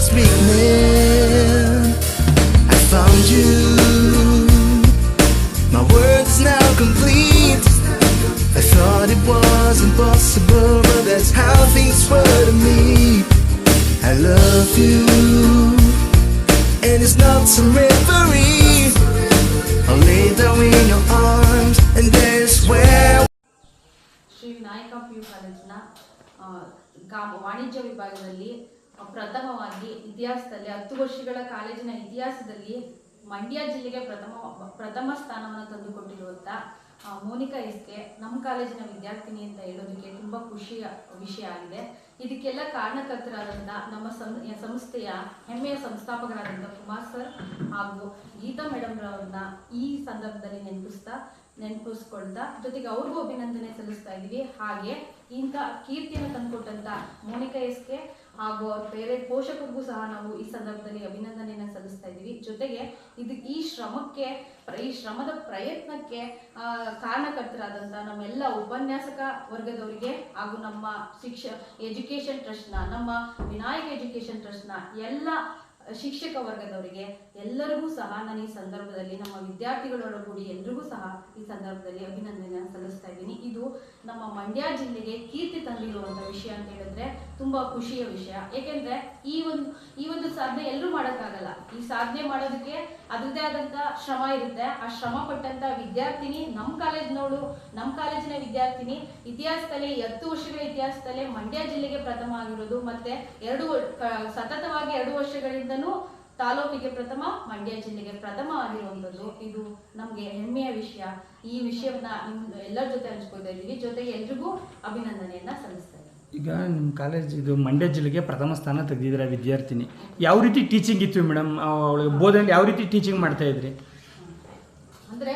soul was beginning. I found you. My world is now complete. I thought it was impossible, but that's how things were to me. I love you, and it's not some reverie. I'll lay down in your arms, and there's where. Shri Vinayaka P U ಕಾಲೇಜಿನ ಆ, ಗಾ- ವಾಣಿಜ್ಯ ವಿಭಾಗದಲ್ಲಿ ಆ, ಪ್ರಥಮವಾಗಿ ಇತಿಹಾಸದಲ್ಲಿ ಹತ್ತು ವರ್ಷಗಳ ಕಾಲೇಜಿನ ಇತಿಹಾಸದಲ್ಲಿ ಮಂಡ್ಯ ಜಿಲ್ಲೆಗೆ ಪ್ರಥಮ ಪ್ರಥಮ ಸ್ಥಾನವನ್ನು ತಂದುಕೊಟ್ಟಿರುವಂಥ ಮೋನಿಕಾ ಎಸ್ಕೆ ನಮ್ಮ ಕಾಲೇಜಿನ ವಿದ್ಯಾರ್ಥಿನಿ ಅಂತ ಹೇಳೋದಕ್ಕೆ ತುಂಬ ಖುಷಿಯ ವಿಷಯ ಆಗಿದೆ. ಇದಕ್ಕೆಲ್ಲ ಕಾರಣಕರ್ತರಾದಂಥ ನಮ್ಮ ಸಂಸ್ಥೆಯ ಹೆಮ್ಮೆಯ ಸಂಸ್ಥಾಪಕರಾದಂಥ ಕುಮಾರ್ ಸರ್ ಹಾಗೂ ಗೀತಾ ಮೇಡಮ್ ರವ್ರನ್ನ ಈ ಸಂದರ್ಭದಲ್ಲಿ ನೆನಪಿಸ್ತಾ, ನೆನಪಿಸ್ಕೊಳ್ತಾ, ಜೊತೆಗೆ ಅವ್ರಿಗೂ ಅಭಿನಂದನೆ ಸಲ್ಲಿಸ್ತಾ ಇದ್ದೀವಿ. ಹಾಗೆ ಇಂಥ ಕೀರ್ತಿಯನ್ನು ತಂದುಕೊಟ್ಟಂತ ಮೋನಿಕಾ ಎಸ್ಕೆ ಹಾಗೂ ಅವ್ರ ಬೇರೆ ಪೋಷಕರಿಗೂ ಸಹ ನಾವು ಈ ಸಂದರ್ಭದಲ್ಲಿ ಅಭಿನಂದನೆಯನ್ನು ಸಲ್ಲಿಸ್ತಾ ಇದ್ದೀವಿ. ಜೊತೆಗೆ ಇದು ಈ ಶ್ರಮಕ್ಕೆ, ಈ ಶ್ರಮದ ಪ್ರಯತ್ನಕ್ಕೆ ಕಾರಣಕರ್ತರಾದಂಥ ನಮ್ಮೆಲ್ಲ ಉಪನ್ಯಾಸಕ ವರ್ಗದವರಿಗೆ ಹಾಗೂ ನಮ್ಮ ಶಿಕ್ಷ ಎಜುಕೇಷನ್ ಟ್ರಸ್ಟ್ನ ನಮ್ಮ ವಿನಾಯಕ ಎಜುಕೇಷನ್ ಟ್ರಸ್ಟ್ನ ಎಲ್ಲ ಶಿಕ್ಷಕ ವರ್ಗದವರಿಗೆ ಎಲ್ಲರಿಗೂ ಸಹ ನಾನು ಈ ಸಂದರ್ಭದಲ್ಲಿ ನಮ್ಮ ವಿದ್ಯಾರ್ಥಿಗಳೊಳಗೂಡಿ ಎಲ್ರಿಗೂ ಸಹ ಈ ಸಂದರ್ಭದಲ್ಲಿ ಅಭಿನಂದನೆ ಸಲ್ಲಿಸ್ತಾ ಇದ್ದೀನಿ. ಇದು ನಮ್ಮ ಮಂಡ್ಯ ಜಿಲ್ಲೆಗೆ ಕೀರ್ತಿ ತಂದಿರುವಂಥ ವಿಷಯ ಅಂತ ಹೇಳಿದ್ರೆ ತುಂಬಾ ಖುಷಿಯ ವಿಷಯ. ಏಕೆಂದ್ರೆ ಈ ಒಂದು ಈ ಒಂದು ಸಾಧನೆ ಎಲ್ಲರೂ ಮಾಡೋಕ್ಕಾಗಲ್ಲ. ಈ ಸಾಧನೆ ಮಾಡೋದಕ್ಕೆ ಅದರದೇ ಆದಂತ ಶ್ರಮ ಇರುತ್ತೆ. ಆ ಶ್ರಮ ಪಟ್ಟಂತ ವಿದ್ಯಾರ್ಥಿನಿ ನಮ್ಮ ಕಾಲೇಜ್ನವಳು ನಮ್ಮ ಕಾಲೇಜಿನ ವಿದ್ಯಾರ್ಥಿನಿ ಇತಿಹಾಸದಲ್ಲಿ ಹತ್ತು ವರ್ಷಗಳ ಇತಿಹಾಸದಲ್ಲಿ ಮಂಡ್ಯ ಜಿಲ್ಲೆಗೆ ಪ್ರಥಮ ಆಗಿರೋದು. ಮತ್ತೆ ಎರಡು ಸತತವಾಗಿ ಎರಡು ವರ್ಷಗಳಿಂದನೂ ತಾಲೂಕಿಗೆ ಪ್ರಥಮ ಮಂಡ್ಯ ಜಿಲ್ಲೆಗೆ ಪ್ರಥಮ ಆಗಿರುವಂಥದ್ದು ಇದು ನಮಗೆ ಹೆಮ್ಮೆಯ ವಿಷಯ. ಈ ವಿಷಯವನ್ನ ನಿಮ್ ಎಲ್ಲರ ಜೊತೆ ಹಂಚ್ಕೊಳ್ತಾ ಇದ್ದೀವಿ. ಜೊತೆಗೆ ಎಲ್ರಿಗೂ ಅಭಿನಂದನೆಯನ್ನ ಸಲ್ಲಿಸ್ತಾ ಈಗ ನಿಮ್ಮ ಕಾಲೇಜ್ ಇದು ಮಂಡ್ಯ ಜಿಲ್ಲೆಗೆ ಪ್ರಥಮ ಸ್ಥಾನ ತೆಗೆದಿದ್ರೆ ವಿದ್ಯಾರ್ಥಿನಿ? ಯಾವ ರೀತಿ ಟೀಚಿಂಗ್ ಇತ್ತು ಮೇಡಮ್? ಅವಳಿಗೆ ಬೋಧನೆ ಯಾವ ರೀತಿ ಟೀಚಿಂಗ್ ಮಾಡ್ತಾ ಇದ್ರಿ? ಅಂದ್ರೆ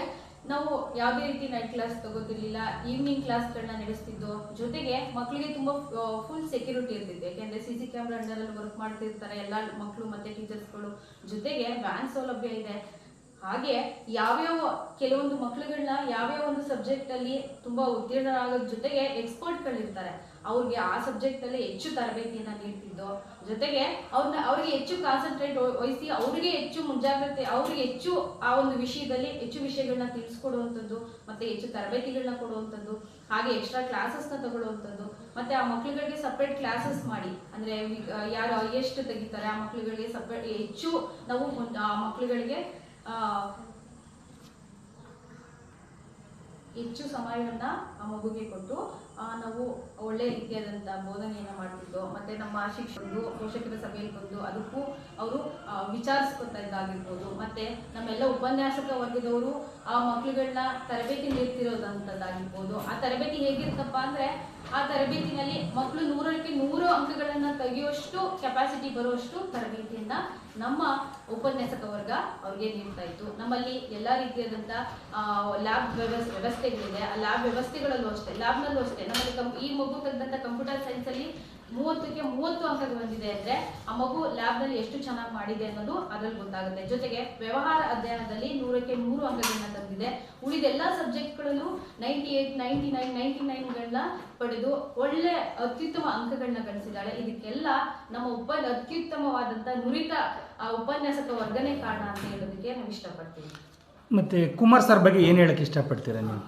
ನಾವು ಯಾವುದೇ ರೀತಿ ನೈಟ್ ಕ್ಲಾಸ್ ತಗೋತಿರ್ಲಿಲ್ಲ ಈವ್ನಿಂಗ್ ಕ್ಲಾಸ್ಗಳನ್ನ ನಡೆಸ್ತಿದ್ದು, ಜೊತೆಗೆ ಮಕ್ಕಳಿಗೆ ತುಂಬಾ ಫುಲ್ ಸೆಕ್ಯೂರಿಟಿ ಇರ್ತಿತ್ತು. ಯಾಕೆಂದ್ರೆ ಸಿ ಸಿ ಕ್ಯಾಮ್ರಾ ಅಂಡರಲ್ಲಿ ವರ್ಕ್ ಮಾಡ್ತಿರ್ತಾರೆ, ಎಲ್ಲ ಮಕ್ಕಳು ಮತ್ತೆ ಟೀಚರ್ಸ್ಗಳು ಜೊತೆಗೆ ವ್ಯಾನ್ ಸೌಲಭ್ಯ ಇದೆ. ಹಾಗೆ ಯಾವ್ಯಾವ ಕೆಲವೊಂದು ಮಕ್ಳುಗಳನ್ನ ಯಾವ್ಯಾವ ಒಂದು ಸಬ್ಜೆಕ್ಟ್ ಅಲ್ಲಿ ತುಂಬಾ ಉತ್ತೀರ್ಣರಾಗೋದ್ ಜೊತೆಗೆ ಎಕ್ಸ್ಪರ್ಟ್ಗಳಿರ್ತಾರೆ ಅವ್ರಿಗೆ ಆ ಸಬ್ಜೆಕ್ಟ್ ಅಲ್ಲಿ ಹೆಚ್ಚು ತರಬೇತಿಯನ್ನು ನೀಡ್ತಿದ್ದು ಜೊತೆಗೆ ಅವ್ರನ್ನ ಅವ್ರಿಗೆ ಹೆಚ್ಚು ಕಾನ್ಸಂಟ್ರೇಟ್ ವಹಿಸಿ ಅವರಿಗೆ ಹೆಚ್ಚು ಮುಂಜಾಗ್ರತೆ, ಅವ್ರಿಗೆ ಹೆಚ್ಚು ಆ ಒಂದು ವಿಷಯದಲ್ಲಿ ಹೆಚ್ಚು ವಿಷಯಗಳನ್ನ ತಿಳಿಸ್ಕೊಡುವಂಥದ್ದು, ಮತ್ತೆ ಹೆಚ್ಚು ತರಬೇತಿಗಳನ್ನ ಕೊಡುವಂಥದ್ದು, ಹಾಗೆ ಎಕ್ಸ್ಟ್ರಾ ಕ್ಲಾಸಸ್ನ ತಗೊಳ್ಳುವಂಥದ್ದು, ಮತ್ತೆ ಆ ಮಕ್ಳುಗಳಿಗೆ ಸಪ್ರೇಟ್ ಕ್ಲಾಸಸ್ ಮಾಡಿ. ಅಂದ್ರೆ ಯಾರು ಎಷ್ಟು ತೆಗಿತಾರೆ, ಆ ಮಕ್ಳುಗಳಿಗೆ ಸಪ್ರೇಟ್ ಹೆಚ್ಚು ನಾವು ಆ ಮಕ್ಳುಗಳಿಗೆ ಹೆಚ್ಚು ಸಮಯವನ್ನ ಆ ಮಗುಗೆ ಕೊಟ್ಟು ನಾವು ಒಳ್ಳೆ ರೀತಿಯಾದಂಥ ಬೋಧನೆಯನ್ನ ಮಾಡ್ತಿದ್ದು, ಮತ್ತೆ ನಮ್ಮ ಶಿಕ್ಷಕರು, ಪೋಷಕರ ಸಭೆಯಲ್ಲಿ ಬಂದು ಅದಕ್ಕೂ ಅವರು ವಿಚಾರಿಸ್ಕೊತಾ ಇದ್ದಾಗಿರ್ಬೋದು. ಮತ್ತೆ ನಮ್ಮೆಲ್ಲ ಉಪನ್ಯಾಸಕ ವರ್ಗದವರು ಆ ಮಕ್ಕಳುಗಳನ್ನ ತರಬೇತಿ ನೀಡ್ತಿರೋದಂಥದ್ದಾಗಿರ್ಬೋದು. ಆ ತರಬೇತಿ ಹೇಗಿರ್ತಪ್ಪ ಅಂದ್ರೆ, ಆ ತರಬೇತಿನಲ್ಲಿ ಮಕ್ಕಳು ನೂರಕ್ಕೆ ನೂರು ಅಂಕಗಳನ್ನ ತೆಗೆಯುವಷ್ಟು ಕೆಪಾಸಿಟಿ ಬರುವಷ್ಟು ತರಬೇತಿಯನ್ನ ನಮ್ಮ ಉಪನ್ಯಾಸಕ ವರ್ಗ ಅವ್ರಿಗೆ ನೀಡ್ತಾ ಇತ್ತು. ನಮ್ಮಲ್ಲಿ ಎಲ್ಲ ರೀತಿಯಾದಂತಹ ಲ್ಯಾಬ್ ವ್ಯವಸ್ಥೆಗಳಿದೆ. ಆ ಲ್ಯಾಬ್ ವ್ಯವಸ್ಥೆಗಳಲ್ಲೂ ಅಷ್ಟೇ ಲ್ಯಾಬ್ನಲ್ಲೂ ಅಷ್ಟೇ. ನಮ್ಮಲ್ಲಿ ಈ ಮಗು ಕಂಪ್ಯೂಟರ್ ಸೈನ್ಸ್ ಅಲ್ಲಿ ಮೂವತ್ತಕ್ಕೆ ಮೂವತ್ತು ಅಂಕ ಬಂದಿದೆ ಅಂದ್ರೆ ಆ ಮಗು ಲ್ಯಾಬ್ನಲ್ಲಿ ಎಷ್ಟು ಚೆನ್ನಾಗಿ ಮಾಡಿದೆ ಅನ್ನೋದು ಅದ್ರಲ್ಲಿ ಗೊತ್ತಾಗುತ್ತೆ. ಜೊತೆಗೆ ವ್ಯವಹಾರ ಅಧ್ಯಯನದಲ್ಲಿ ನೂರಕ್ಕೆ ನೂರು ಅಂಕಗಳನ್ನ ತಂದಿದೆ. ಉಳಿದ ಎಲ್ಲಾ ಸಬ್ಜೆಕ್ಟ್ಗಳಲ್ಲೂ ninety eight ninety nine ninety ನೈನ್ಗಳನ್ನ ಪಡೆದು ಒಳ್ಳೆ ಅತ್ಯುತ್ತಮ ಅಂಕಗಳನ್ನ ಗಳಿಸಿದ್ದಾಳೆ. ಇದಕ್ಕೆಲ್ಲ ನಮ್ಮ ಉಪ ಅತ್ಯುತ್ತಮವಾದಂತ ನುರಿತ ಆ ಉಪನ್ಯಾಸಕ ವರ್ಗನೇ ಕಾರಣ ಅಂತ ಹೇಳೋದಕ್ಕೆ ನಾವು ಇಷ್ಟಪಡ್ತೀವಿ. ಮತ್ತೆ ಕುಮಾರ್ ಸರ್ ಬಗ್ಗೆ ಏನು ಹೇಳಕ್ಕೆ ಇಷ್ಟಪಡ್ತೀರಾ ನೀವು?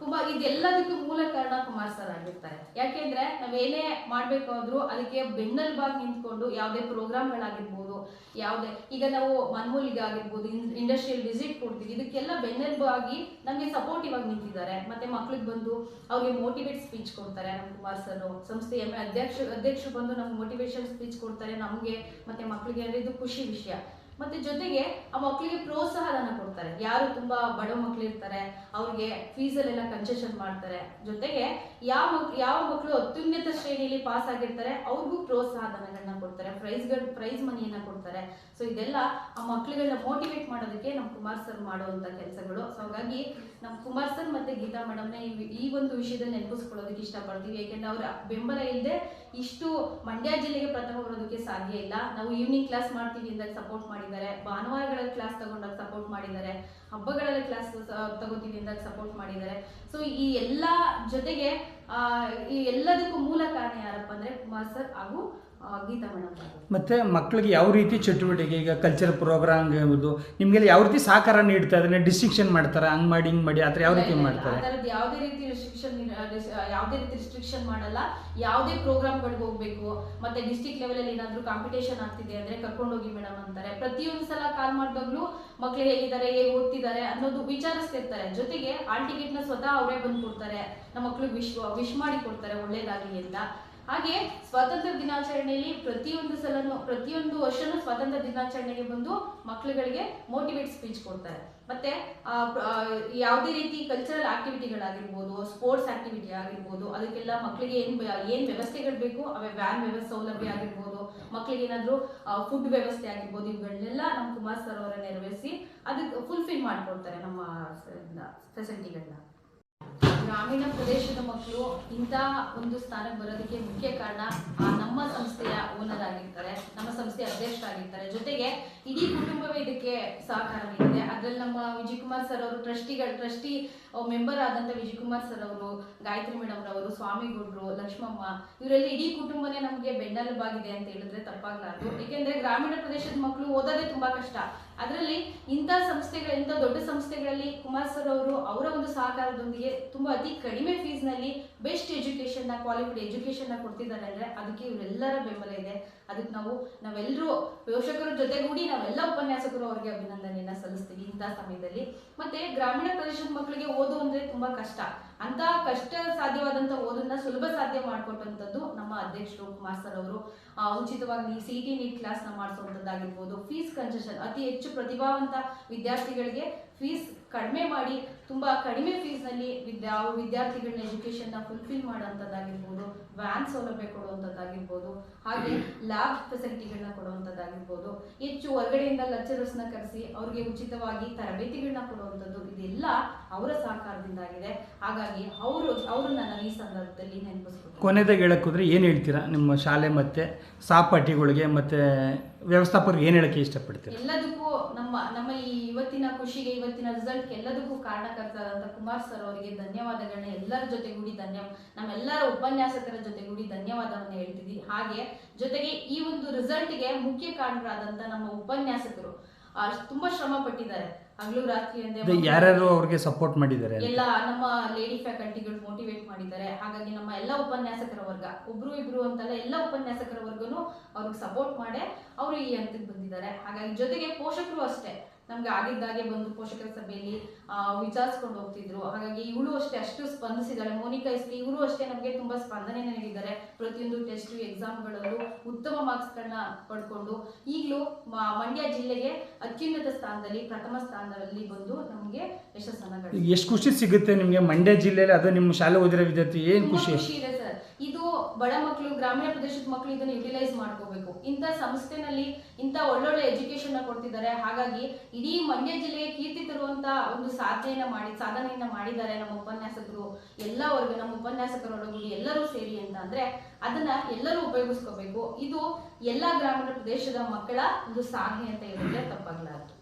ಕುಮಾರ್ ಇದೆಲ್ಲದಕ್ಕೂ ಮೂಲ ಕಾರಣ ಕುಮಾರ್ ಸರ್ ಆಗಿರ್ತಾರೆ. ಯಾಕೆಂದ್ರೆ ನಾವೇನೇ ಮಾಡ್ಬೇಕಾದ್ರೂ ಅದಕ್ಕೆ ಬೆನ್ನೆಲುಬಾಗಿ ನಿಂತ್ಕೊಂಡು ಯಾವುದೇ ಪ್ರೋಗ್ರಾಮ್ಗಳಾಗಿರ್ಬೋದು, ಯಾವುದೇ ಈಗ ನಾವು ಮನ್ಮೂಲಿಗೆ ಆಗಿರ್ಬೋದು ಇಂಡಸ್ಟ್ರಿಯಲ್ ವಿಸಿಟ್ ಕೊಡ್ತೀವಿ, ಇದಕ್ಕೆಲ್ಲ ಬೆನ್ನೆಲುಬಾಗಿ ನಮಗೆ ಸಪೋರ್ಟಿವ್ ಆಗಿ ನಿಂತಿದ್ದಾರೆ. ಮತ್ತೆ ಮಕ್ಳಿಗೆ ಬಂದು ಅವ್ರಿಗೆ ಮೋಟಿವೇಟ್ ಸ್ಪೀಚ್ ಕೊಡ್ತಾರೆ ನಮ್ಮ ಕುಮಾರ್ ಸರ್ ಸಂಸ್ಥೆಯ ಅಧ್ಯಕ್ಷ, ಅಧ್ಯಕ್ಷರು ಬಂದು ನಮ್ಗೆ ಮೋಟಿವೇಶನ್ ಸ್ಪೀಚ್ ಕೊಡ್ತಾರೆ ನಮಗೆ, ಮತ್ತೆ ಮಕ್ಳಿಗೆ ಅಂದ್ರೆ ಇದು ಖುಷಿ ವಿಷಯ. ಮತ್ತೆ ಜೊತೆಗೆ ಆ ಮಕ್ಕಳಿಗೆ ಪ್ರೋತ್ಸಾಹಧನ ಕೊಡ್ತಾರೆ. ಯಾರು ತುಂಬಾ ಬಡ ಮಕ್ಳು ಇರ್ತಾರೆ ಅವ್ರಿಗೆ ಫೀಸಲ್ಲೆಲ್ಲ ಕನ್ಸೆಷನ್ ಮಾಡ್ತಾರೆ. ಜೊತೆಗೆ ಯಾವ ಮಕ್, ಯಾವ ಮಕ್ಕಳು ಅತ್ಯುನ್ನತ ಶ್ರೇಣಿಯಲ್ಲಿ ಪಾಸ್ ಆಗಿರ್ತಾರೆ, ಅವ್ರಿಗೂ ಪ್ರೋತ್ಸಾಹಧನಗಳನ್ನ ಕೊಡ್ತಾರೆ. ಪ್ರೈಸ್ಗಳು ಪ್ರೈಸ್ ಮನಿಯನ್ನ ಕೊಡ್ತಾರೆ. ಸೊ ಇದೆಲ್ಲ ಆ ಮಕ್ಳುಗಳನ್ನ ಮೋಟಿವೇಟ್ ಮಾಡೋದಕ್ಕೆ ನಮ್ಮ ಕುಮಾರ್ ಸರ್ ಮಾಡುವಂತ ಕೆಲಸಗಳು. ಸೊ ಹಾಗಾಗಿ ನಮ್ಮ ಕುಮಾರ್ ಸರ್ ಮತ್ತೆ ಗೀತಾ ಮೇಡಮ್ನ ಈ ಒಂದು ವಿಷಯದಲ್ಲಿ ನೆನಪಿಸ್ಕೊಳ್ಳೋದಕ್ಕೆ ಇಷ್ಟಪಡ್ತೀವಿ. ಯಾಕೆಂದ್ರೆ ಅವರ ಬೆಂಬಲ ಇಲ್ಲದೆ ಇಷ್ಟು ಮಂಡ್ಯ ಜಿಲ್ಲೆಗೆ ಪ್ರಥಮ ಬರೋದಕ್ಕೆ ಸಾಧ್ಯ ಇಲ್ಲ. ನಾವು ಈವ್ನಿಂಗ್ ಕ್ಲಾಸ್ ಮಾಡ್ತೀವಿ ಅಂದಾಗ ಸಪೋರ್ಟ್ ಮಾಡಿದ್ದಾರೆ. ಭಾನುವಾರಗಳಲ್ಲಿ ಕ್ಲಾಸ್ ತಗೊಂಡಾಗ ಸಪೋರ್ಟ್ ಮಾಡಿದ್ದಾರೆ. ಹಬ್ಬಗಳಲ್ಲಿ ಕ್ಲಾಸ್ ತಗೋತೀನಿ ಅಂದಾಗ ಸಪೋರ್ಟ್ ಮಾಡಿದ್ದಾರೆ. ಸೊ ಈ ಎಲ್ಲ ಜೊತೆಗೆ ಈ ಎಲ್ಲದಕ್ಕೂ ಮೂಲ ಕಾರಣ ಯಾರಪ್ಪ ಅಂದ್ರೆ ಕುಮಾರ್ ಸರ್ ಹಾಗೂ ಗೀತಾ ಮೇಡಮ್ ಮತ್ತು ಮಕ್ಕಳಿಗೆ ಯಾವ ರೀತಿ ಚಟುವಟಿಕೆ ಈಗ ಕಲ್ಚರ್ ಪ್ರೋಗ್ರಾಮ್ ಇರ್ಬೋದು ನಿಮಗೆಲ್ಲ ಯಾವ ರೀತಿ ಸಹಕಾರ ನೀಡ್ತಾ ಇದ್ರೆ ಡಿಸ್ಟ್ರಿಕ್ಷನ್ ಮಾಡ್ತಾರೆ? ಹಂಗೆ ಮಾಡಿ ಹಿಂಗ್ ಮಾಡಿ ಆತರ ಯಾವ ರೀತಿ ಮಾಡ್ತಾರೆ? ಯಾವುದೇ ರೀತಿ ರಿಸ್ಟ್ರಿಕ್ಷನ್ ಯಾವುದೇ ರೀತಿ ರಿಸ್ಟ್ರಿಕ್ಷನ್ ಮಾಡಲ್ಲ. ಯಾವುದೇ ಪ್ರೋಗ್ರಾಮ್ಗಳಿಗೆ ಹೋಗ್ಬೇಕು. ಮತ್ತೆ ಡಿಸ್ಟಿಕ್ ಲೆವೆಲ್ ಅಲ್ಲಿ ಏನಾದ್ರು ಕಾಂಪಿಟೇಷನ್ ಆಗ್ತಿದೆ ಅಂದ್ರೆ ಕರ್ಕೊಂಡೋಗಿ ಮೇಡಮ್ ಅಂತಾರೆ. ಪ್ರತಿಯೊಂದು ಸಲ ಕಾಲ್ ಮಾಡಿದಾಗ್ಲೂ ಮಕ್ಳು ಹೇಗಿದ್ದಾರೆ ಹೇಗೆ ಓದ್ತಿದ್ದಾರೆ ಅನ್ನೋದು ವಿಚಾರಿಸ್ತಿರ್ತಾರೆ. ಜೊತೆಗೆ ಹಾಲ್ನ ಸ್ವತಃ ಅವರೇ ಬಂದು ಕೊಡ್ತಾರೆ ನಮ್ಮ ಮಕ್ಳಿಗೆ ವಿಶ್ ವಿಶ್ ಮಾಡಿ ಕೊಡ್ತಾರೆ ಒಳ್ಳೇದಾಗಲಿ ಅಂತ. ಹಾಗೆ ಸ್ವಾತಂತ್ರ್ಯ ದಿನಾಚರಣೆಯಲ್ಲಿ ಪ್ರತಿಯೊಂದು ಸಲನು, ಪ್ರತಿಯೊಂದು ವರ್ಷನೂ ಸ್ವಾತಂತ್ರ್ಯ ದಿನಾಚರಣೆಗೆ ಬಂದು ಮಕ್ಕಳುಗಳಿಗೆ ಮೋಟಿವೇಟ್ ಸ್ಪೀಚ್ ಕೊಡ್ತಾರೆ. ಮತ್ತೆ ಯಾವುದೇ ರೀತಿ ಕಲ್ಚರಲ್ ಆಕ್ಟಿವಿಟಿಗಳಾಗಿರ್ಬೋದು ಸ್ಪೋರ್ಟ್ಸ್ ಆಕ್ಟಿವಿಟಿ ಆಗಿರ್ಬೋದು, ಅದಕ್ಕೆಲ್ಲ ಮಕ್ಕಳಿಗೆ ಏನು ಏನ್ ವ್ಯವಸ್ಥೆಗಳು ಬೇಕು? ಅವೇ ವ್ಯಾನ್ ವ್ಯವಸ್ಥೆ, ಸೌಲಭ್ಯ ಆಗಿರ್ಬೋದು ಮಕ್ಕಳಿಗೆ ಏನಾದ್ರು ಫುಡ್ ವ್ಯವಸ್ಥೆ ಆಗಿರ್ಬೋದು ಇವುಗಳನ್ನೆಲ್ಲ ನಮ್ಮ ಕುಮಾರ್ ಸರ್ ಅವರ ನೆರವೇರಿಸಿ ಅದಕ್ಕೆ ಫುಲ್ಫಿಲ್ ಮಾಡಿಕೊಡ್ತಾರೆ ನಮ್ಮ ಫೆಸಿಲಿಟಿಗಳನ್ನ ಗ್ರಾಮೀಣ ಪ್ರದೇಶದ ಮಕ್ಕಳು ಇಂತಹ ಒಂದು ಸ್ಥಾನಕ್ಕೆ ಬರೋದಕ್ಕೆ ಮುಖ್ಯ ಕಾರಣ ಆ ನಮ್ಮ ಸಂಸ್ಥೆಯ ಓನರ್ ಆಗಿರ್ತಾರೆ, ನಮ್ಮ ಸಂಸ್ಥೆಯ ಅಧ್ಯಕ್ಷರಾಗಿರ್ತಾರೆ ಜೊತೆಗೆ ಇಡೀ ಕುಟುಂಬವೇ ಇದಕ್ಕೆ ಸಹಕಾರ ನೀಡಿದೆ. ಅದ್ರಲ್ಲಿ ನಮ್ಮ ವಿಜಯಕುಮಾರ್ ಸರ್ ಅವರು ಟ್ರಸ್ಟಿಗಳು, ಟ್ರಸ್ಟಿ ಮೆಂಬರ್ ಆದಂತ ವಿಜಯಕುಮಾರ್ ಸರ್ ಅವರು, ಗಾಯತ್ರಿ ಮೇಡಮ್ ರವರು, ಸ್ವಾಮಿಗೌಡರು, ಲಕ್ಷ್ಮಮ್ಮ, ಇವರೆಲ್ಲ ಇಡೀ ಕುಟುಂಬನೇ ನಮಗೆ ಬೆನ್ನೆಲುಬಾಗಿದೆ ಅಂತ ಹೇಳಿದ್ರೆ ತಪ್ಪಾಗ್ಲಾರ್ದು. ಏಕೆಂದ್ರೆ ಗ್ರಾಮೀಣ ಪ್ರದೇಶದ ಮಕ್ಕಳು ಓದೋದೇ ತುಂಬಾ ಕಷ್ಟ. ಅದರಲ್ಲಿ ಇಂಥ ಸಂಸ್ಥೆಗಳ, ಇಂಥ ದೊಡ್ಡ ಸಂಸ್ಥೆಗಳಲ್ಲಿ ಕುಮಾರ್ ಸರ್ ಅವರು ಅವರ ಒಂದು ಸಹಕಾರದೊಂದಿಗೆ ತುಂಬಾ ಅತಿ ಕಡಿಮೆ ಫೀಸ್ನಲ್ಲಿ ಬೆಸ್ಟ್ ಎಜುಕೇಶನ್ನ ಕ್ವಾಲಿಫೈಡ್ ಎಜುಕೇಶನ್ನ ಕೊಡ್ತಿದ್ದಾರೆ ಅಂದ್ರೆ ಅದಕ್ಕೆ ಇವರೆಲ್ಲರ ಬೆಂಬಲ ಇದೆ. ಅದಕ್ಕೆ ನಾವು ನಾವೆಲ್ಲರೂ ಪೋಷಕರ ಜೊತೆಗೂಡಿ ನಾವೆಲ್ಲ ಉಪನ್ಯಾಸಕರು ಅವರಿಗೆ ಅಭಿನಂದನೆಯನ್ನ ಸಲ್ಲಿಸ್ತೀವಿ ಇಂಥ ಸಮಯದಲ್ಲಿ. ಮತ್ತೆ ಗ್ರಾಮೀಣ ಪ್ರದೇಶದ ಮಕ್ಕಳಿಗೆ ಓದು ಅಂದ್ರೆ ತುಂಬಾ ಕಷ್ಟ. ಅಂತ ಕಷ್ಟ ಸಾಧ್ಯವಾದಂತ ಓದನ್ನ ಸುಲಭ ಸಾಧ್ಯ ಮಾಡಿಕೊಟ್ಟಂತದ್ದು ನಮ್ಮ ಅಧ್ಯಕ್ಷ ಕುಮಾರ್ ಸರ್ ಅವರು. ಉಚಿತವಾಗಿ ಸಿ ಟಿ ನೀಟ್ ಕ್ಲಾಸ್ನ ಮಾಡಿಸುವಂತದ್ದಾಗಿರ್ಬೋದು ಫೀಸ್ ಕನ್ಸೆಷನ್ ಅತಿ ಹೆಚ್ಚು ಪ್ರತಿಭಾವಂತ ವಿದ್ಯಾರ್ಥಿಗಳಿಗೆ ಫೀಸ್ ಕಡಿಮೆ ಮಾಡಿ, ತುಂಬ ಕಡಿಮೆ ಫೀಸ್ನಲ್ಲಿ ವಿದ್ಯಾ ವಿದ್ಯಾರ್ಥಿಗಳನ್ನ ಎಜುಕೇಷನ್ನ ಫುಲ್ಫಿಲ್ ಮಾಡೋವಂಥದ್ದಾಗಿರ್ಬೋದು ವ್ಯಾನ್ ಸೌಲಭ್ಯ ಕೊಡುವಂಥದ್ದಾಗಿರ್ಬೋದು ಹಾಗೆ ಲ್ಯಾಬ್ ಫೆಸಿಲಿಟಿಗಳನ್ನ ಕೊಡುವಂಥದ್ದಾಗಿರ್ಬೋದು ಹೆಚ್ಚು ಹೊರಗಡೆಯಿಂದ ಲೆಕ್ಚರರ್ಸ್ನ ಕರೆಸಿ ಅವ್ರಿಗೆ ಉಚಿತವಾಗಿ ತರಬೇತಿಗಳನ್ನ ಕೊಡುವಂಥದ್ದು ಇದೆಲ್ಲ ಅವರ ಸಹಕಾರದಿಂದಾಗಿದೆ. ಹಾಗಾಗಿ ಅವರು ಅವ್ರನ್ನ ನಾನು ಈ ಸಂದರ್ಭದಲ್ಲಿ ನೆನಪಿಸ್ಬೋದು ಕೊನೆದಾಗ ಹೇಳಕ್ಕೆ ಹೋದ್ರೆ ಏನು ಹೇಳ್ತೀರಾ? ನಿಮ್ಮ ಶಾಲೆ ಮತ್ತು ಸಹಪಾಠಿಗಳಿಗೆ ಮತ್ತು ವ್ಯವಸ್ಥಾಪಕರಿಗೆ ಏನು ಹೇಳಕ್ಕೆ ಇಷ್ಟಪಡ್ತೀರಾ? ಎಲ್ಲದಕ್ಕೂ ನಮ್ಮ ನಮ್ಮ ಈ ಇವತ್ತಿನ ಖುಷಿಗೆ ಇವತ್ತಿನ ರಿಸಲ್ಟ್ ಎಲ್ಲದಕ್ಕೂ ಕಾರಣಕರ್ತರಾದಂತ ಕುಮಾರ್ ಸರ್ ಅವರಿಗೆ ಧನ್ಯವಾದಗಳನ್ನ ಎಲ್ಲರ ಜೊತೆಗೂಡಿ ಧನ್ಯ, ನಮ್ಮೆಲ್ಲರ ಉಪನ್ಯಾಸಕರ ಜೊತೆಗೂಡಿ ಧನ್ಯವಾದವನ್ನ ಹೇಳ್ತಿದ್ವಿ. ಹಾಗೆ ಜೊತೆಗೆ ಈ ಒಂದು ರಿಸಲ್ಟ್ಗೆ ಮುಖ್ಯ ಕಾರಣರಾದಂತ ನಮ್ಮ ಉಪನ್ಯಾಸಕರು ತುಂಬಾ ಶ್ರಮ ಪಟ್ಟಿದ್ದಾರೆ ಹಗಲು ರಾತ್ರಿ ಅದೇ ಅಂದ್ರೆ ಯಾರ್ಯಾರು ಅವ್ರಿಗೆ ಸಪೋರ್ಟ್ ಮಾಡಿದ್ದಾರೆ ಎಲ್ಲ ನಮ್ಮ ಲೇಡಿ ಫ್ಯಾಕಲ್ಟಿಗಳು ಮೋಟಿವೇಟ್ ಮಾಡಿದ್ದಾರೆ. ಹಾಗಾಗಿ ನಮ್ಮ ಎಲ್ಲ ಉಪನ್ಯಾಸಕರ ವರ್ಗ ಒಬ್ರು ಇಬ್ರು ಅಂತಲ್ಲ ಎಲ್ಲ ಉಪನ್ಯಾಸಕರ ವರ್ಗನು ಅವ್ರಿಗೆ ಸಪೋರ್ಟ್ ಮಾಡೇ ಅವರು ಈ ಹಂತಕ್ಕೆ ಬಂದಿದ್ದಾರೆ. ಹಾಗಾಗಿ ಜೊತೆಗೆ ಪೋಷಕರು ಅಷ್ಟೇ. ನಮ್ಗೆ ಆಗಿದ್ದಾಗೆ ಬಂದು ಪೋಷಕರ ಸಭೆಯಲ್ಲಿ ಆ, ವಿಚಾರಿಸ್ಕೊಂಡು ಹೋಗ್ತಿದ್ರು. ಹಾಗಾಗಿ ಇವಳು ಅಷ್ಟೇ ಅಷ್ಟು ಸ್ಪಂದಿಸಿದ್ದಾಳೆ ಮೋನಿಕಾ ಇಸ್ಲಿ ಇವರು ಅಷ್ಟೇ ನಮಗೆ ತುಂಬಾ ಸ್ಪಂದನೆ ನೀಡಿದ್ದಾರೆ. ಪ್ರತಿಯೊಂದು ಟೆಸ್ಟ್ ಎಕ್ಸಾಮ್ಗಳಲ್ಲೂ ಉತ್ತಮ ಮಾರ್ಕ್ಸ್ಗಳನ್ನ ಪಡ್ಕೊಂಡು ಈಗಲೂ ಮಂಡ್ಯ ಜಿಲ್ಲೆಗೆ ಅತ್ಯುನ್ನತ ಸ್ಥಾನದಲ್ಲಿ ಪ್ರಥಮ ಸ್ಥಾನದಲ್ಲಿ ಬಂದು ನಮಗೆ ಯಶಸ್ಸನ್ನ ಎಷ್ಟು ಖುಷಿ ಸಿಗುತ್ತೆ ನಿಮಗೆ? ಮಂಡ್ಯ ಜಿಲ್ಲೆಯಲ್ಲಿ ಅದು ನಿಮ್ಮ ಶಾಲೆ ಓದಿರೋ ವಿದ್ಯಾರ್ಥಿ ಏನು ಖುಷಿ? ಖುಷಿ ಇದು ಬಡ ಮಕ್ಕಳು ಗ್ರಾಮೀಣ ಪ್ರದೇಶದ ಮಕ್ಕಳು ಇದನ್ನು ಯುಟಿಲೈಸ್ ಮಾಡ್ಕೋಬೇಕು. ಇಂಥ ಸಂಸ್ಥೆನಲ್ಲಿ ಇಂಥ ಒಳ್ಳೊಳ್ಳೆ ಎಜುಕೇಶನ್ ಕೊಡ್ತಿದ್ದಾರೆ. ಹಾಗಾಗಿ ಇಡೀ ಮಂಡ್ಯ ಜಿಲ್ಲೆಗೆ ಕೀರ್ತಿ ತರುವಂತ ಒಂದು ಸಾಧನೆಯನ್ನ ಮಾಡಿ, ಸಾಧನೆಯನ್ನ ಮಾಡಿದ್ದಾರೆ ನಮ್ಮ ಉಪನ್ಯಾಸಕರು. ಎಲ್ಲ ವರ್ಗ, ನಮ್ಮ ಉಪನ್ಯಾಸಕರೊಳಗೂಡಿ ಎಲ್ಲರೂ ಸೇರಿ ಅಂತ ಅಂದ್ರೆ ಅದನ್ನ ಎಲ್ಲರೂ ಉಪಯೋಗಿಸ್ಕೋಬೇಕು. ಇದು ಎಲ್ಲ ಗ್ರಾಮೀಣ ಪ್ರದೇಶದ ಮಕ್ಕಳ ಒಂದು ಸಾಧನೆ ಅಂತ ಹೇಳಿದ್ರೆ ತಪ್ಪಾಗಲಾರದು.